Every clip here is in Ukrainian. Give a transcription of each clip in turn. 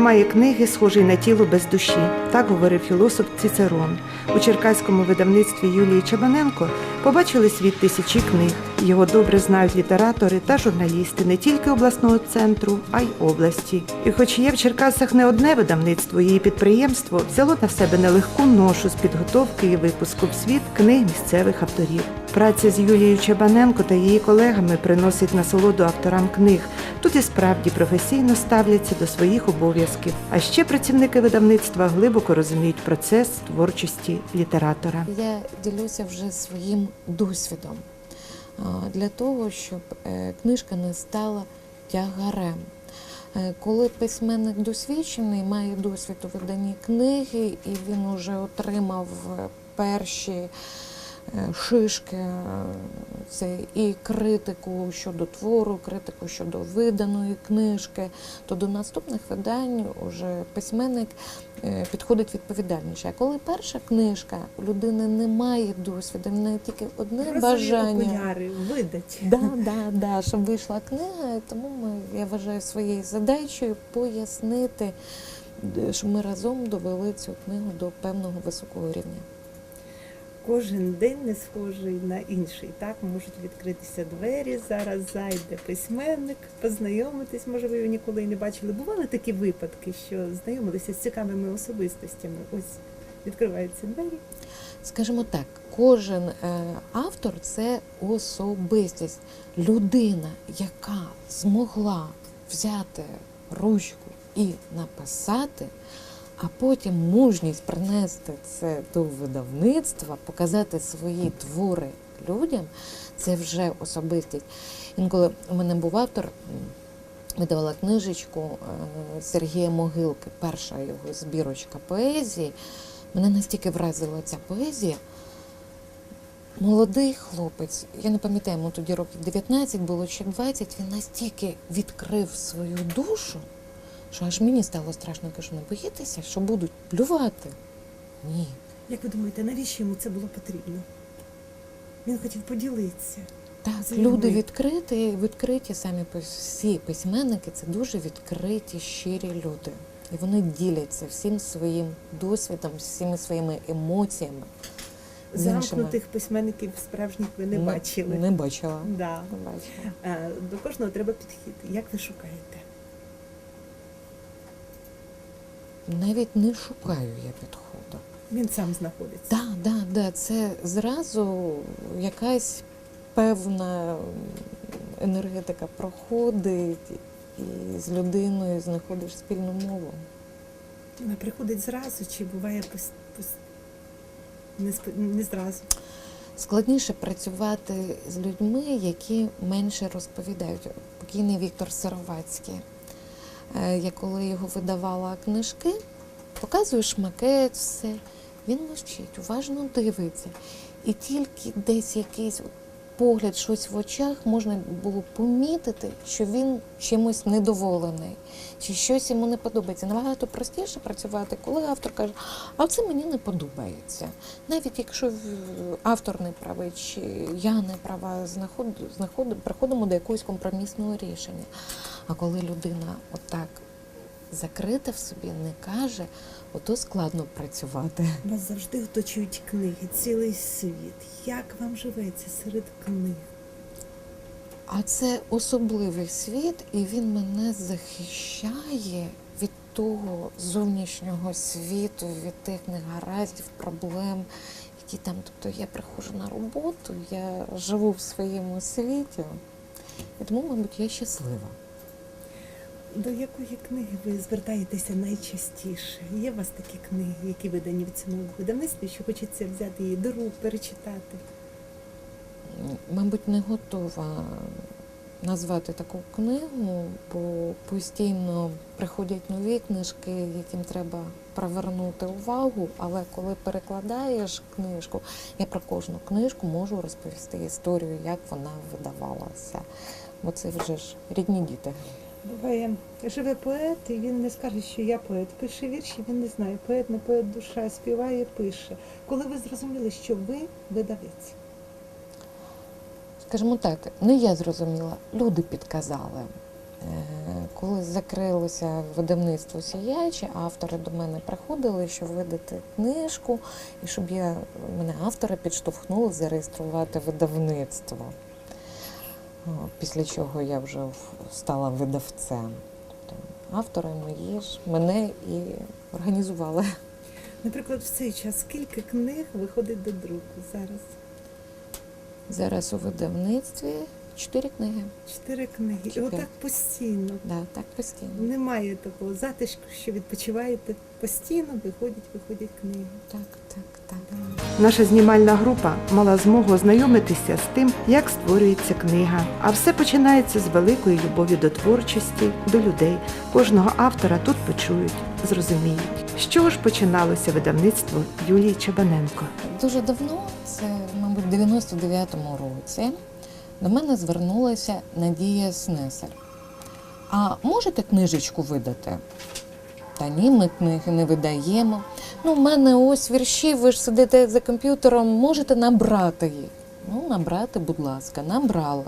немає книги, схожий на тіло без душі. Так говорив філософ Цицерон. У черкаському видавництві Юлії Чабаненко побачили світ тисячі книг. Його добре знають літератори та журналісти не тільки обласного центру, а й області. І хоч є в Черкасах не одне видавництво, її підприємство взяло на себе нелегку ношу з підготовки і випуску в світ книг місцевих авторів. Праця з Юлією Чабаненко та її колегами приносить насолоду авторам книг. Тут і справді професійно ставляться до своїх обов'язків. А ще працівники видавництва глибоко розуміють процес творчості літератора. Я ділюся вже своїм досвідом для того, щоб е, книжка не стала тягарем. Е, Коли письменник досвідчений, має досвід у виданні книги, і він вже отримав е, перші шишки, е, це і критику щодо твору, критику щодо виданої книжки, то до наступних видань уже письменник е, підходить відповідальніше. А коли перша книжка, у людини немає досвіду, в неї тільки одне бажання. окуляри видать. Да, да, да, щоб вийшла книга, тому ми, я вважаю своєю задачею пояснити, щоб ми разом довели цю книгу до певного високого рівня. Кожен день не схожий на інший. Так можуть відкритися двері. Зараз зайде письменник, познайомитись. Може, ви його ніколи і не бачили. Бували такі випадки, що знайомилися з цікавими особистостями. Ось відкриваються двері. Скажімо так, кожен е, автор це особистість, людина, яка змогла взяти ручку і написати, а потім мужність принести це до видавництва, показати свої твори людям, це вже особистість. Інколи у мене був автор. Видавала книжечку е, Сергія Могилки, перша його збірочка поезії. Мене настільки вразила ця поезія. Молодий хлопець, я не пам'ятаю, йому тоді років 19 було чи 20, він настільки відкрив свою душу, що аж мені стало страшно. Кажу, не боїтеся, що будуть плювати? Ні. Як ви думаєте, навіщо йому це було потрібно? Він хотів поділитися. Так, Це люди відкриті, відкриті самі всі письменники це дуже відкриті, щирі люди. І вони діляться всім своїм досвідом, всіми своїми емоціями. Замкнутих письменників справжніх ви не бачили. Не бачила. Да. Не бачила. Е, До кожного треба підхід. Як ви шукаєте? Навіть не шукаю я підходу. Він сам знаходиться. Так, да, да, це зразу якась певна енергетика проходить, і з людиною знаходиш спільну мову. Вона приходить зразу, чи буває пос... пос... Не, сп... не зразу. Складніше працювати з людьми, які менше розповідають. Покійний Віктор Сировацький. Е, Я коли його видавала книжки, показуєш макет, все. Він мовчить, уважно дивиться. І тільки десь якийсь погляд, щось в очах можна було помітити, що він чимось недоволений, чи щось йому не подобається. Набагато простіше працювати, коли автор каже, а це мені не подобається. Навіть якщо автор не правий, чи я не права, приходимо до якогось компромісного рішення. А коли людина отак закрита в собі, не каже, ото складно працювати. Вас завжди оточують книги, цілий світ. Як вам живеться серед книг? А це особливий світ, і він мене захищає від того зовнішнього світу, від тих негараздів, проблем, які там. Тобто я приходжу на роботу, я живу в своєму світі, і тому, мабуть, я щаслива. До якої книги ви звертаєтеся найчастіше? Є у вас такі книги, які видані в цьому видавництві, що хочеться взяти її до рук, перечитати? Мабуть, не готова назвати таку книгу, бо постійно приходять нові книжки, яким треба привернути увагу. Але коли перекладаєш книжку, я про кожну книжку можу розповісти історію, як вона видавалася. Бо це вже ж рідні діти. Буває, живе поет, і він не скаже, що я поет. Пише вірші, він не знає. Поет не поет душа, співає, пише. Коли ви зрозуміли, що ви видавець? Скажімо так, не я зрозуміла, люди підказали. Коли закрилося видавництво сіячі, автори до мене приходили, щоб видати книжку, і щоб я мене автора підштовхнули зареєструвати видавництво. О, Після чого я вже стала видавцем. Тобто автори мої ж мене і організували. Наприклад, в цей час скільки книг виходить до друку зараз? Зараз у видавництві чотири книги. Чотири книги. І отак постійно. Да, так постійно. Немає такого затишку, що відпочиваєте постійно, виходять, виходять книги. Так, так, так. Наша знімальна група мала змогу ознайомитися з тим, як створюється книга. А все починається з великої любові до творчості, до людей. Кожного автора тут почують, зрозуміють. З чого ж починалося видавництво Юлії Чабаненко? Дуже давно, це, мабуть, в 99-му році, до мене звернулася Надія Снесер. А можете книжечку видати? Та ні, ми книги не видаємо. Ну, в мене ось вірші, ви ж сидите за комп'ютером, можете набрати їх. Ну, набрати, будь ласка, набрала.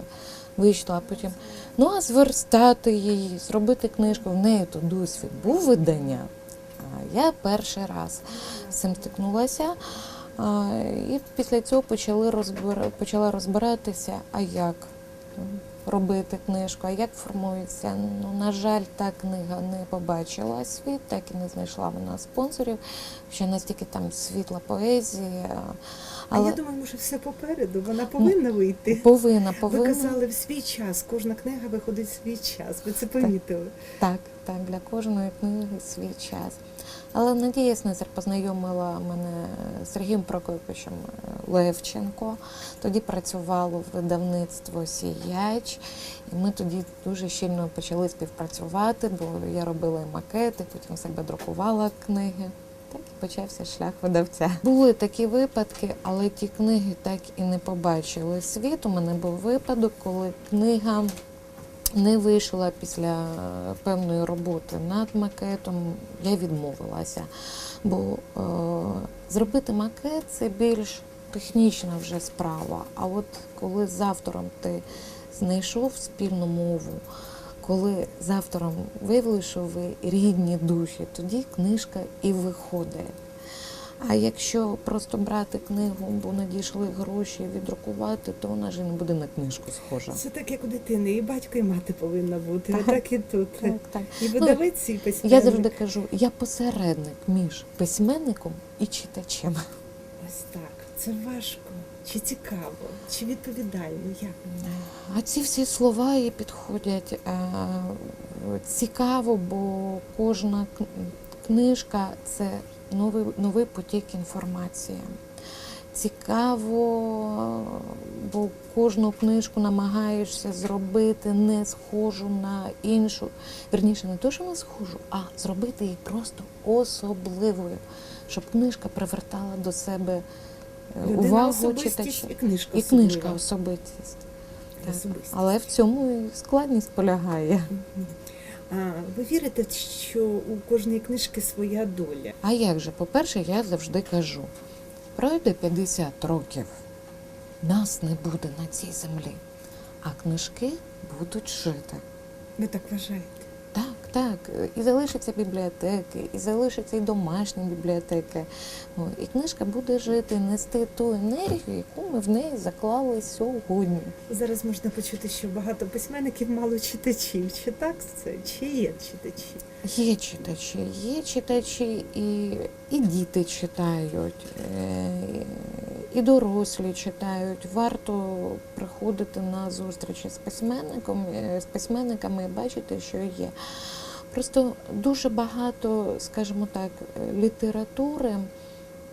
Вийшла, потім. Ну, а зверстати її, зробити книжку. В неї то досвід був видання. А я перший раз з цим стикнулася. І після цього почали розбира... почала розбиратися, а як робити книжку, а як формується. Ну, на жаль, та книга не побачила світ, так і не знайшла вона спонсорів, що настільки там світла поезія. А Але я думаю, може, все попереду. Вона повинна вийти. повинна, Ви казали в свій час, кожна книга виходить в свій час. Ви це помітили. Так, так, для кожної книги свій час. Але Надія Снесер познайомила мене з Сергієм Прокопичем Левченко. Тоді працювало видавництво Сіяч, і ми тоді дуже щільно почали співпрацювати, бо я робила і макети, потім себе друкувала книги. Так і почався шлях видавця. Були такі випадки, але ті книги так і не побачили світ. У мене був випадок, коли книга не вийшла після певної роботи над макетом, я відмовилася. Бо е, зробити макет це більш технічна вже справа. А от коли з автором ти знайшов спільну мову, коли з автором виявили, що ви рідні душі, тоді книжка і виходить. А якщо просто брати книгу, бо надійшли гроші віддрукувати, то вона ж і не буде на книжку схожа. Це так, як у дитини, і батько, і мати повинна бути. Так і тут. Так, так. І видавець, і письменник. Я завжди кажу, я посередник між письменником і читачем. Ось так. Це важко. Чи цікаво, чи відповідально? Як? А ці всі слова і підходять е, цікаво, бо кожна книжка це новий, новий потік інформації. Цікаво, бо кожну книжку намагаєшся зробити не схожу на іншу. Верніше, не то, що не схожу, а зробити її просто особливою, щоб книжка привертала до себе Людина увагу читача. і книжка І книжка особистість. Так. Особистість. Але в цьому і складність полягає. А ви вірите, що у кожної книжки своя доля? А як же, по-перше, я завжди кажу: пройде 50 років, нас не буде на цій землі, а книжки будуть жити. Ви так вважаєте? Так, так. І залишаться бібліотеки, і залишаться і домашні бібліотеки. І книжка буде жити, нести ту енергію, яку ми в неї заклали сьогодні. Зараз можна почути, що багато письменників мало читачів. Чи так це? Чи є читачі? Є читачі, є читачі, і, і діти читають, е, і дорослі читають. Варто приходити на зустрічі з письменником, е, з письменниками і бачити, що є. Просто дуже багато, скажімо так, літератури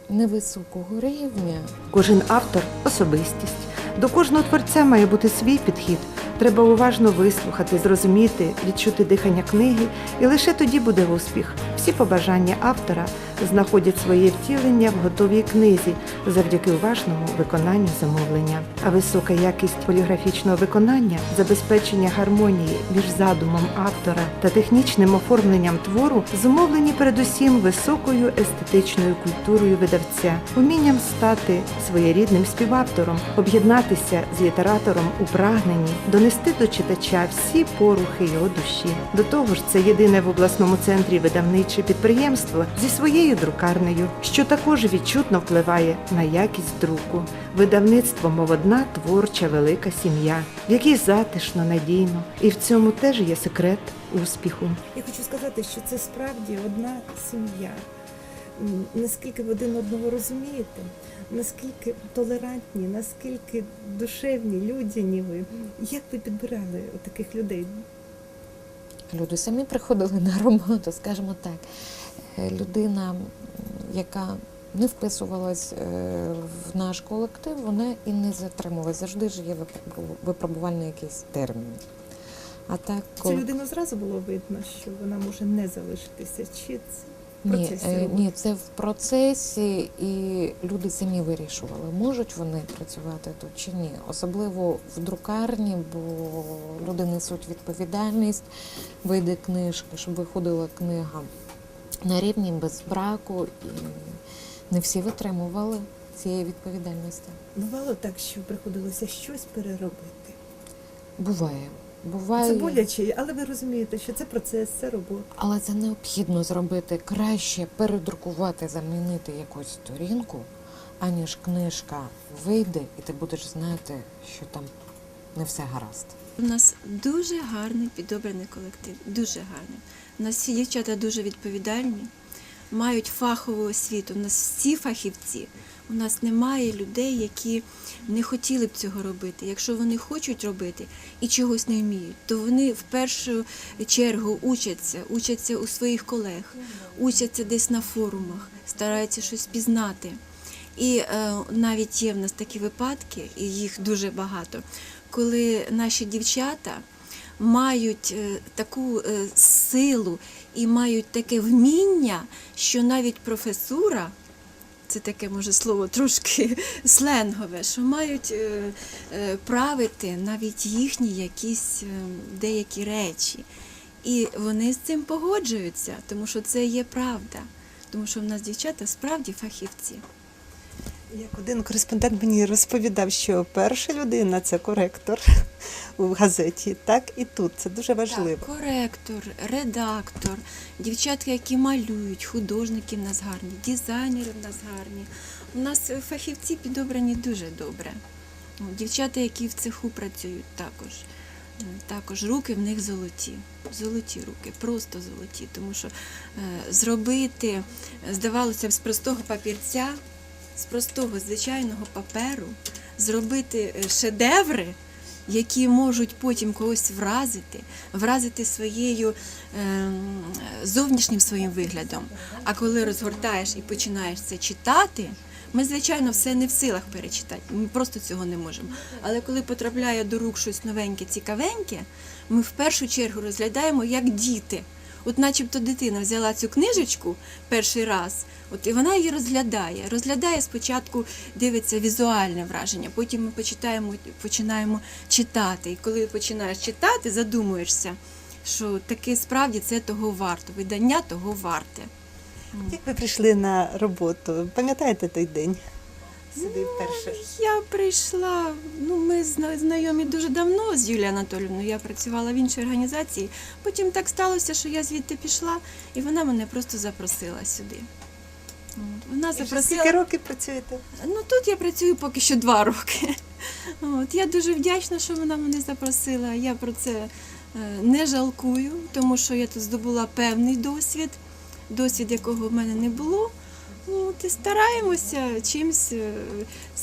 невисокого рівня. Кожен автор особистість. До кожного творця має бути свій підхід. Треба уважно вислухати, зрозуміти, відчути дихання книги, і лише тоді буде успіх. Всі побажання автора знаходять своє втілення в готовій книзі завдяки уважному виконанню замовлення. А висока якість поліграфічного виконання, забезпечення гармонії між задумом автора та технічним оформленням твору зумовлені передусім високою естетичною культурою видавця, умінням стати своєрідним співавтором, об'єднатися з літератором у прагненні донести до читача всі порухи його душі. До того ж, це єдине в обласному центрі видавниче підприємство зі своєю друкарнею, що також відчутно впливає на якість друку. Видавництво, мов одна творча велика сім'я, в якій затишно, надійно, і в цьому теж є секрет успіху. Я хочу сказати, що це справді одна сім'я. Наскільки ви один одного розумієте, наскільки толерантні, наскільки душевні, людяні ви. Як ви підбирали таких людей? Люди самі приходили на роботу, скажімо так. Е, Людина, яка не вписувалась е, в наш колектив, вона і не затримувалась. Завжди ж є випробу- випробувальний якийсь термін. А так, Цю коли... людину зразу було видно, що вона може не залишитися. Чи це Ні, е, ні, це в процесі, і люди самі вирішували, можуть вони працювати тут чи ні. Особливо в друкарні, бо люди несуть відповідальність, вийде книжка, щоб виходила книга на рівні без браку, і не всі витримували цієї відповідальності. Бувало так, що приходилося щось переробити. Буває. Буває. Це боляче, але ви розумієте, що це процес, це робота. Але це необхідно зробити краще, передрукувати, замінити якусь сторінку, аніж книжка вийде, і ти будеш знати, що там не все гаразд. У нас дуже гарний підобраний колектив, дуже гарний. У нас всі дівчата дуже відповідальні, мають фахову освіту. У нас всі фахівці. У нас немає людей, які не хотіли б цього робити. Якщо вони хочуть робити і чогось не вміють, то вони в першу чергу учаться, учаться у своїх колег, учаться десь на форумах, стараються щось пізнати. І е, навіть є в нас такі випадки, і їх дуже багато, коли наші дівчата мають е, таку е, силу і мають таке вміння, що навіть професура, це таке може слово трошки сленгове, що мають е, е, правити навіть їхні якісь е, деякі речі. І вони з цим погоджуються, тому що це є правда. Тому що в нас дівчата справді фахівці. Як один кореспондент мені розповідав, що перша людина це коректор у газеті, так і тут. Це дуже важливо. Так, коректор, редактор, дівчатки, які малюють, художники в нас гарні, дизайнери в нас гарні. У нас фахівці підобрані дуже добре. Дівчата, які в цеху працюють також. Е, Також руки в них золоті, золоті руки, просто золоті, тому що е, зробити, здавалося б, з простого папірця, з простого звичайного паперу, зробити е, шедеври, які можуть потім когось вразити, вразити своєю ем, зовнішнім своїм виглядом. А коли розгортаєш і починаєш це читати, ми, звичайно, все не в силах перечитати. Ми просто цього не можемо. Але коли потрапляє до рук щось новеньке, цікавеньке, ми в першу чергу розглядаємо як діти. От начебто дитина взяла цю книжечку перший раз, от і вона її розглядає. Розглядає спочатку, дивиться візуальне враження, потім ми почитаємо, починаємо читати. І коли починаєш читати, задумуєшся, що таки справді це того варто, видання того варте. Як ви прийшли на роботу? Пам'ятаєте той день? Сюди вперше. Я прийшла, ну ми знайомі дуже давно з Юлією Анатолівною. Я працювала в іншій організації. Потім так сталося, що я звідти пішла, і вона мене просто запросила сюди. От, Вона запросила. Скільки років працюєте? Ну тут я працюю поки що два роки. От, я дуже вдячна, що вона мене запросила. Я про це е, не жалкую, тому що я тут здобула певний досвід, досвід якого в мене не було. От і стараємося чимось е,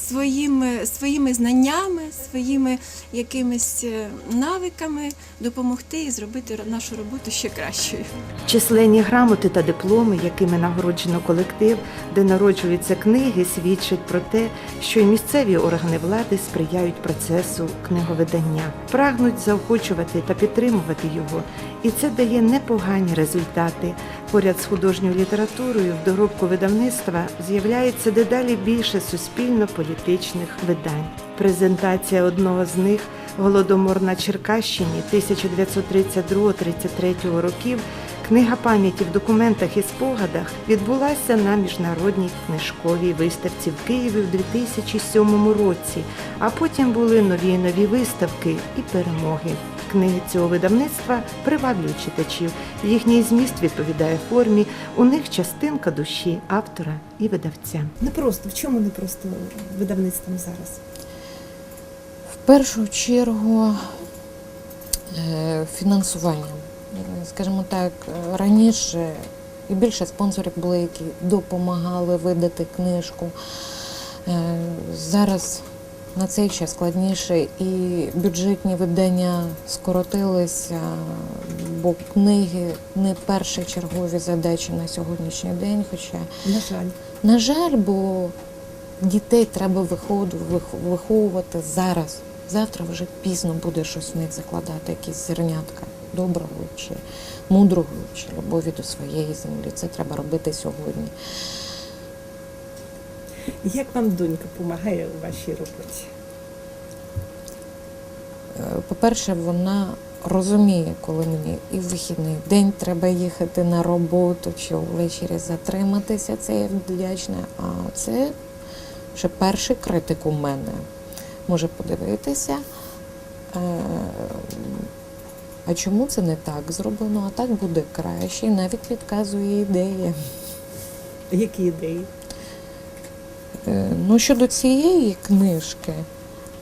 своїми, своїми знаннями, своїми якимись е, навиками допомогти і зробити нашу роботу ще кращою. Численні грамоти та дипломи, якими нагороджено колектив, де народжуються книги, свідчать про те, що й місцеві органи влади сприяють процесу книговидання, прагнуть заохочувати та підтримувати його, і це дає непогані результати. Поряд з художньою літературою в доробку видавництва з'являється дедалі більше суспільно-політичних видань. Презентація одного з них Голодомор на Черкащині 1932-33 років Книга пам'яті в документах і спогадах відбулася на міжнародній книжковій виставці в Києві в 2007 році, а потім були нові і нові виставки і перемоги. Книги цього видавництва приваблюють читачів. Їхній зміст відповідає формі. У них частинка душі автора і видавця. Не просто в чому не просто видавництвом зараз? В першу чергу е, фінансування. Е, Скажімо так, раніше і більше спонсорів були, які допомагали видати книжку. Е, Зараз на цей час складніше і бюджетні видання скоротилися, бо книги не першочергові задачі на сьогоднішній день. Хоча На жаль. на жаль, бо дітей треба виховувати зараз. Завтра вже пізно буде щось в них закладати, якісь зернятка доброго чи мудрого, чи любові до своєї землі. Це треба робити сьогодні. Як вам донька допомагає у вашій роботі? Е, По-перше, вона розуміє, коли мені і в вихідний день треба їхати на роботу, чи ввечері затриматися. Це я вдячна. А це ще перший критик у мене. Може подивитися. е, А чому це не так зроблено? А так буде краще. І навіть підказує ідеї. Які ідеї? Е, Ну, щодо цієї книжки,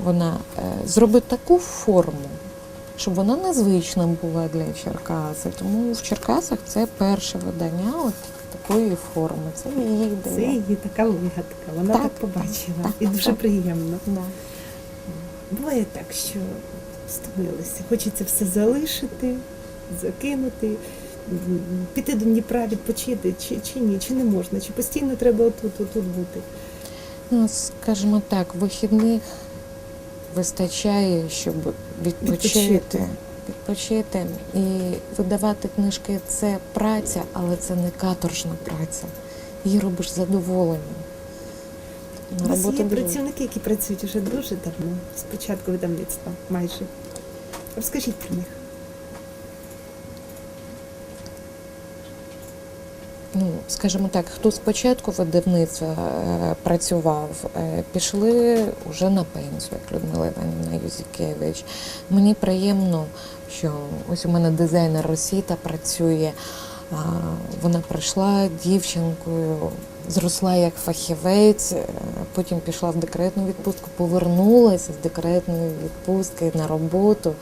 вона е, зробить таку форму, щоб вона незвична була для Черкаси. Тому в Черкасах це перше видання от такої форми. Це її Це її така вигадка. Вона Так, так, побачила. так, і дуже так. приємно. Да. Буває так, що стомилися. Хочеться все залишити, закинути, піти до Дніпра відпочити, чи, чи ні, чи не можна, чи постійно треба отут, отут бути. Ну, скажімо так, вихідних вистачає, щоб відпочити. Відпочити. І видавати книжки це праця, але це не каторжна праця. Її робиш задоволенням. У вас є дуже- працівники, які працюють вже дуже давно, з початку видавництва майже. Розкажіть про них. Ну, скажімо так, хто спочатку видавництва е, працював, е, пішли вже на пенсію, як Людмила Іванівна Юзікевич. Мені приємно, що ось у мене дизайнер Росіта працює. Вона прийшла дівчинкою, зросла як фахівець, е, потім пішла в декретну відпустку, повернулася з декретної відпустки на роботу.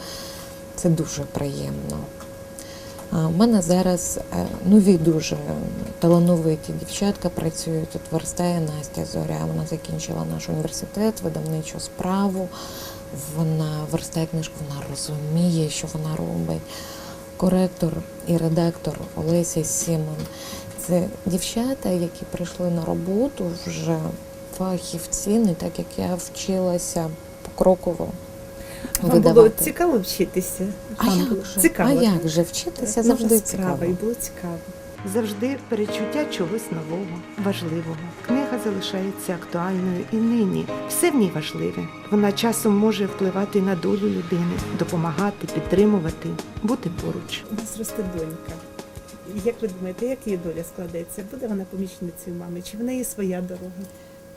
Це дуже приємно. У мене зараз е, нові дуже талановиті дівчатка працюють. Тут верстає Настя Зоря. Вона закінчила наш університет, видавничу справу. Вона верстає книжку, вона розуміє, що вона робить. Коректор і редактор Олеся Сімон. Це дівчата, які прийшли на роботу вже фахівці, не так як я вчилася покроково Вам видавати. було цікаво вчитися? А Вам як же? цікаво. А як же вчитися Нова завжди справа, цікаво. і було цікаво. Завжди перечуття чогось нового, важливого. Книга залишається актуальною і нині. Все в ній важливе. Вона часом може впливати на долю людини, допомагати, підтримувати, бути поруч. У нас росте донька. Як ви думаєте, як її доля складеться? Буде вона помічницею мами? Чи в неї своя дорога?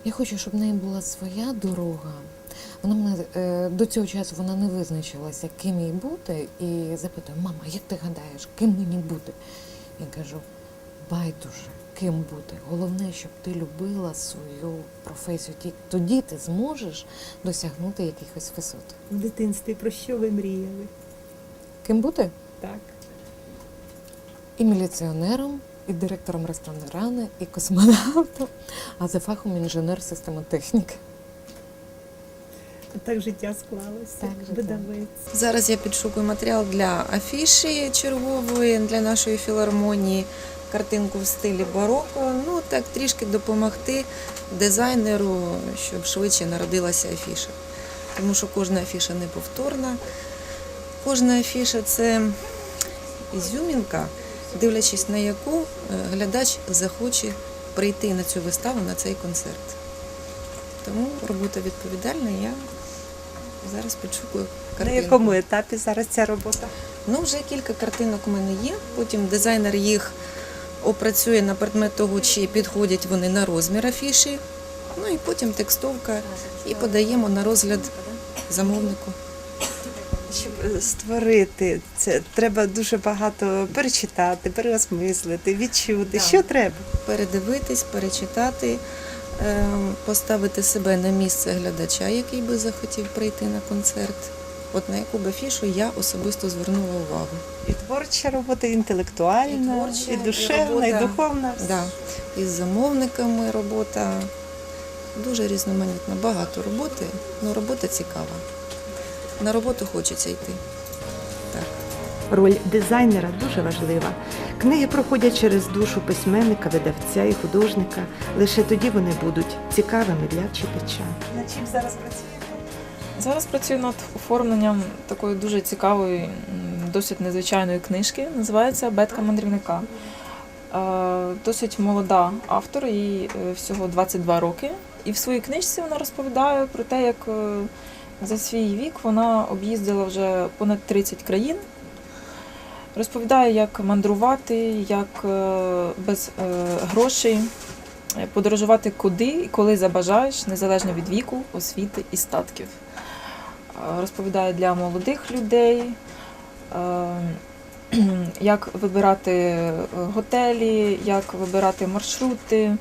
Я хочу, щоб в неї була своя дорога. Вона мене е, до цього часу вона не визначилася, ким їй бути, і запитує, мама, як ти гадаєш, ким мені бути? Я кажу, байдуже, ким бути. Головне, щоб ти любила свою професію. Тоді ти зможеш досягнути якихось висот. В дитинстві про що ви мріяли? Ким бути? Так. І міліціонером, і директором ресторану, і космонавтом, а за фахом інженер системотехніки. Так життя склалося. Так. Видавець. Зараз я підшукую матеріал для афіші чергової для нашої філармонії, картинку в стилі бароко. Ну так трішки допомогти дизайнеру, щоб швидше народилася афіша. Тому що кожна афіша неповторна. Кожна афіша це ізюмінка, дивлячись на яку е, глядач захоче прийти на цю виставу, на цей концерт. Тому робота відповідальна. Я зараз підшукую На якому етапі зараз ця робота? Ну, вже кілька картинок у мене є. Потім дизайнер їх опрацює на предмет того, чи підходять вони на розмір афіші. Ну і потім текстовка і подаємо на розгляд замовнику. Щоб е, створити це, треба дуже багато перечитати, переосмислити, відчути. Що треба? передивитись, перечитати, поставити себе на місце глядача, який би захотів прийти на концерт. От на яку б афішу я особисто звернула увагу. І творча робота, і інтелектуальна, І творча, і і душевна, і, робота. духовна. Да. Із замовниками робота дуже різноманітна, багато роботи, але робота цікава. На роботу хочеться йти. Роль дизайнера дуже важлива. Книги проходять через душу письменника, видавця і художника. Лише тоді вони будуть цікавими для читача. Над чим зараз працюєте? Зараз працюю над оформленням такої дуже цікавої, досить незвичайної книжки. Називається Бетка мандрівника. Е, Досить молода автор, їй е, всього 22 роки. І в своїй книжці вона розповідає про те, як е, за свій вік вона об'їздила вже понад 30 країн. Розповідає, як мандрувати, як е, без е, грошей е, подорожувати куди і коли забажаєш, незалежно від віку, освіти і статків. Розповідає для молодих людей, як вибирати готелі, як вибирати маршрути.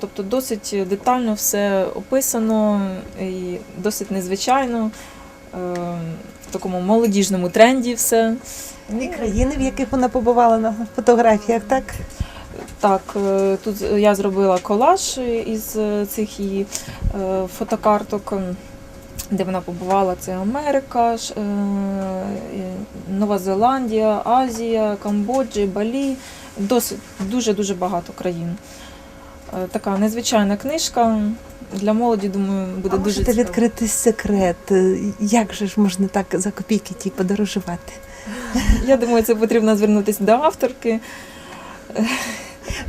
Тобто досить детально все описано і досить незвичайно, в такому молодіжному тренді все. І країни, в яких вона побувала на фотографіях, так? Так, е, тут я зробила колаж із е, цих її е, фотокарток, де вона побувала. Це Америка, Нова Зеландія, Азія, Камбоджа, Балі. Досить дуже-дуже багато країн. Така незвичайна книжка. Для молоді, думаю, буде а дуже можете цікаво. відкрити секрет? Як же ж можна так за копійки ті подорожувати? Я думаю, це потрібно звернутися до авторки.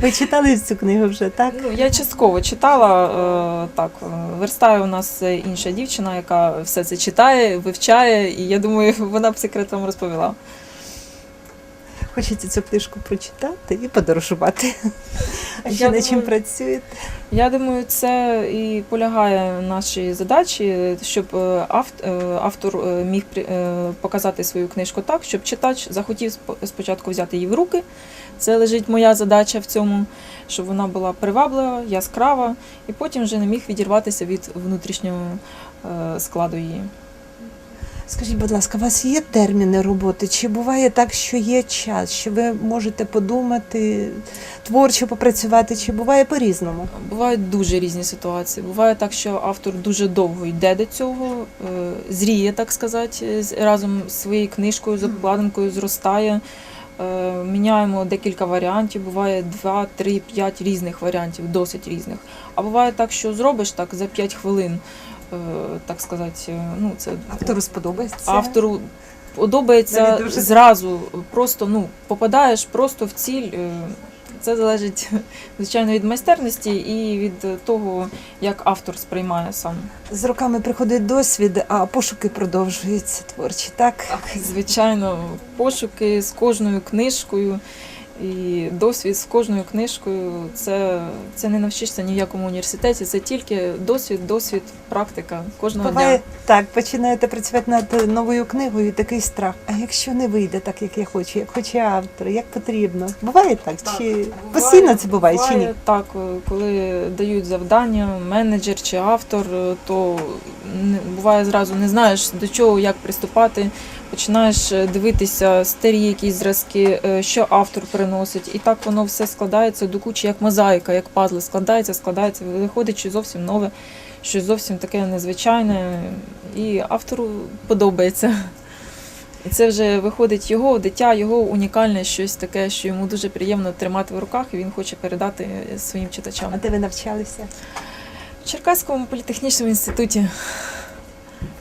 Ви читали цю книгу вже, так? Ну, я частково читала. е, Так, е, верстає у нас інша дівчина, яка все це читає, вивчає, і я думаю, вона б секретом розповіла. Хочеться цю книжку прочитати і подорожувати. А ще над чим працюєте? Я думаю, це і полягає нашій задачі, щоб е, е, автор е, міг показати свою книжку так, щоб читач захотів спо- спочатку взяти її в руки. Це лежить моя задача в цьому, щоб вона була приваблива, яскрава, і потім вже не міг відірватися від внутрішнього складу її. Скажіть, будь ласка, у вас є терміни роботи? Чи буває так, що є час, що ви можете подумати, творчо попрацювати, чи буває по-різному? Бувають дуже різні ситуації. Буває так, що автор дуже довго йде до цього, е, зріє, так сказати, разом з своєю книжкою, з обкладинкою, зростає. Е, Міняємо декілька варіантів, буває 2, 3, 5 різних варіантів, досить різних. А буває так, що зробиш так за 5 хвилин, так сказати, е, ну це Автору сподобається? автору подобається дуже- зразу. Просто ну попадаєш просто в ціль. е, Це залежить звичайно від майстерності і від того, як автор сприймає сам. З роками приходить досвід, а пошуки продовжуються творчі, так? Звичайно, пошуки з кожною книжкою і досвід з кожною книжкою. Це, це не навчишся ні в якому університеті. Це тільки досвід, досвід, практика кожного Буває дня. так, починаєте працювати над новою книгою, і такий страх. А якщо не вийде так, як я хочу, як хоче автор, як потрібно? Буває так? Чи постійно це буває, чи ні? Так, коли дають завдання, менеджер чи автор, то буває зразу не знаєш до чого, як приступати. Починаєш е, дивитися старі якісь зразки, е, що автор приносить, і так воно все складається до кучі, як мозаїка, як пазли, складається, складається, виходить щось зовсім нове, щось зовсім таке незвичайне, і автору подобається. І це вже виходить його дитя, його унікальне щось таке, що йому дуже приємно тримати в руках, і він хоче передати своїм читачам. А де ви навчалися? В Черкаському політехнічному інституті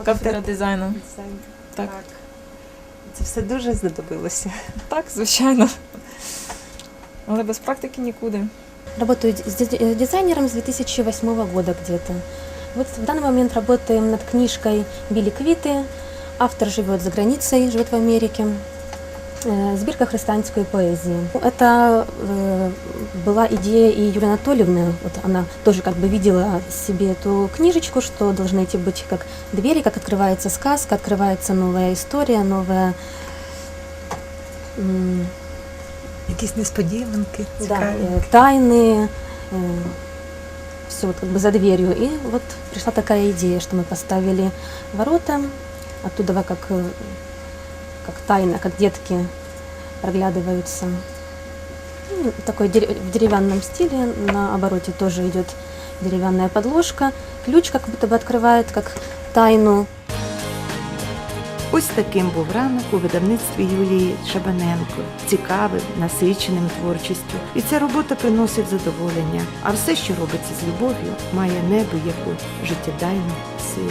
кафедра дизайну. Так Це все дуже знадобилося. Так, звичайно. Але без практики нікуди. Работаю с диз- э, дизайнером с 2008 года где-то. Вот в данный момент работаем над книжкой «Биликвиты». Автор живет за границей, живет в Америке. Э, Сбірка христианской поэзии. Это э, была идея и Юлии Анатольевны. Вот она тоже как бы видела себе эту книжечку, что должны эти быть как двери, как открывается сказка, открывается новая история, новая м, Якісь несподіванки. да, цікаві. э, тайны, все вот как бы за дверью. И вот пришла такая идея, что мы поставили ворота, оттуда во как, э, как тайна, как детки проглядываются. Ну, Такой дере- в деревянном стиле, на обороте тоже идет деревянная подложка. Ключ как будто бы открывает как тайну Ось таким був ранок у видавництві Юлії Чабаненко, цікавим, насиченим творчістю. І ця робота приносить задоволення, а все, що робиться з любов'ю, має небо яку життєдайну силу.